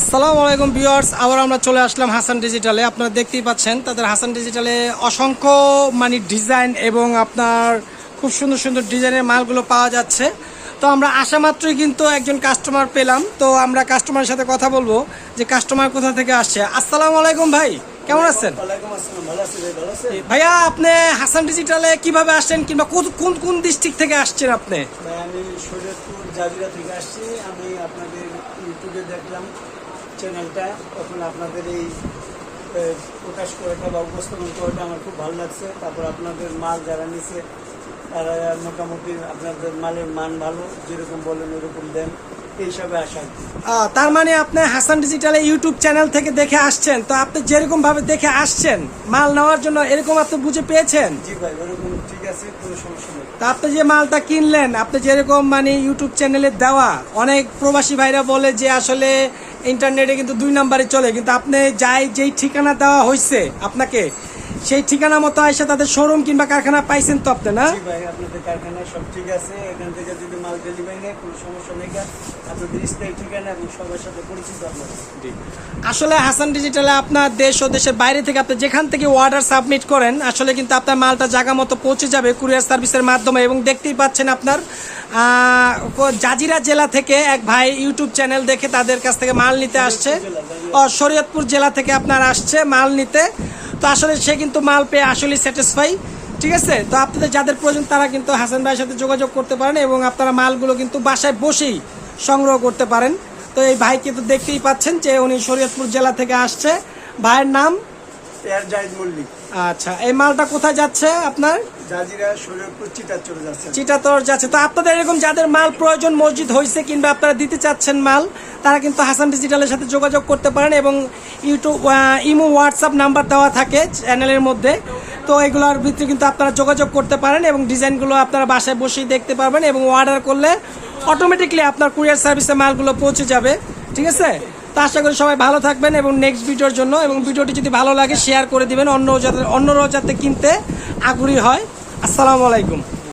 আসসালামু আলাইকুম ভিউয়ার্স আবার আমরা চলে আসলাম হাসান ডিজিটালে আপনারা দেখতেই পাচ্ছেন তাদের হাসান ডিজিটালে অসংখ্য মানে ডিজাইন এবং আপনার খুব সুন্দর সুন্দর ডিজাইনের মালগুলো পাওয়া যাচ্ছে। তো আমরা আসা মাত্রই কিন্তু একজন কাস্টমার পেলাম। তো আমরা কাস্টমারের সাথে কথা বলব যে কাস্টমার কোথা থেকে আসছে। আসসালামু আলাইকুম ভাই কেমন আছেন? ভাইয়া আপনি হাসান ডিজিটালে কীভাবে আসছেন কিংবা কোন কোন কোন ডিস্ট্রিক্ট থেকে আসছেন আপনি? আমি শরীয়তপুর জাজিরা থেকে আসছি। আমি আপনাদের ইউটিউবে দেখলাম। চ্যানেলটা তখন আপনাদের এই প্রকাশ করাটা বা উপস্থাপন করাটা আমার খুব ভালো লাগছে। তারপর আপনাদের মাল যারা নিছে তারা মোটামুটি আপনাদের মালের মান ভালো যেরকম বলেন ওরকম দেন। তার মানে আপনি হাসান ডিজিটালে ইউটিউব চ্যানেল থেকে দেখে আসছেন। তো আপনি যেরকম ভাবে দেখে আসছেন মাল নেওয়ার জন্য এরকম আপনি বুঝে পেয়েছেন? তা আপনি যে মালটা কিনলেন আপনি যেরকম মানে ইউটিউব চ্যানেলে দেওয়া অনেক প্রবাসী ভাইরা বলে যে আসলে ইন্টারনেটে কিন্তু দুই নাম্বারে চলে কিন্তু আপনি যাই যেই ঠিকানা দেওয়া হয়েছে আপনাকে সেই ঠিকানা মতো এসে তাদের শোরুম কিংবা কারখানা পাইছেন তো আপনি না? ভাই আপনাদের কারখানায় সব ঠিক আছে। এখান থেকে যদি মাল ডেলিভারি নেয় কোনো সমস্যা নেই আপনাদের স্থায়ী ঠিকানা এবং সবার সাথে পরিচিত আসলে হাসান ডিজিটালে আপনার দেশ ও দেশের বাইরে থেকে আপনি যেখান থেকে অর্ডার সাবমিট করেন আসলে কিন্তু আপনার মালটা জায়গা মতো পৌঁছে যাবে কুরিয়ার সার্ভিসের মাধ্যমে এবং দেখতেই পাচ্ছেন আপনার জাজিরা জেলা থেকে এক ভাই ইউটিউব চ্যানেল দেখে তাদের কাছ থেকে মাল নিতে আসছে। ও শরীয়তপুর জেলা থেকে আপনার আসছে মাল নিতে। তো আসলে সে কিন্তু মাল পেয়ে আসলে স্যাটিসফাই ঠিক আছে? তো আপনাদের যাদের প্রয়োজন তারা কিন্তু হাসান ভাইয়ের সাথে যোগাযোগ করতে পারেন এবং আপনারা মালগুলো কিন্তু বাসায় বসেই সংগ্রহ করতে পারেন। তো এই ভাই কিন্তু দেখতেই পাচ্ছেন যে উনি শরীয়তপুর জেলা থেকে আসছে। ভাইয়ের নাম? আচ্ছা এই মালটা কোথায় যাচ্ছে আপনার? চিটাতর যাচ্ছে। তো আপনাদের এরকম যাদের মাল প্রয়োজন মসজিদ হয়েছে কিংবা আপনারা দিতে চাচ্ছেন মাল, তারা কিন্তু হাসান ডিজিটালের সাথে যোগাযোগ করতে পারেন এবং ইউটিউব ইমো হোয়াটসঅ্যাপ নাম্বার দেওয়া থাকে চ্যানেলের মধ্যে। তো এগুলোর কিন্তু আপনারা যোগাযোগ করতে পারেন এবং ডিজাইনগুলো আপনারা বাসায় বসেই দেখতে পারবেন এবং অর্ডার করলে অটোমেটিকলি আপনার কুরিয়ার সার্ভিসে মালগুলো পৌঁছে যাবে। ঠিক আছে? তো আশা করি সবাই ভালো থাকবেন এবং নেক্সট ভিডিওর জন্য এবং ভিডিওটি যদি ভালো লাগে শেয়ার করে দিবেন। অন্য যাতে অন্যরাও যাতে কিনতে আগ্রহী হয়। আসসালামু আলাইকুম।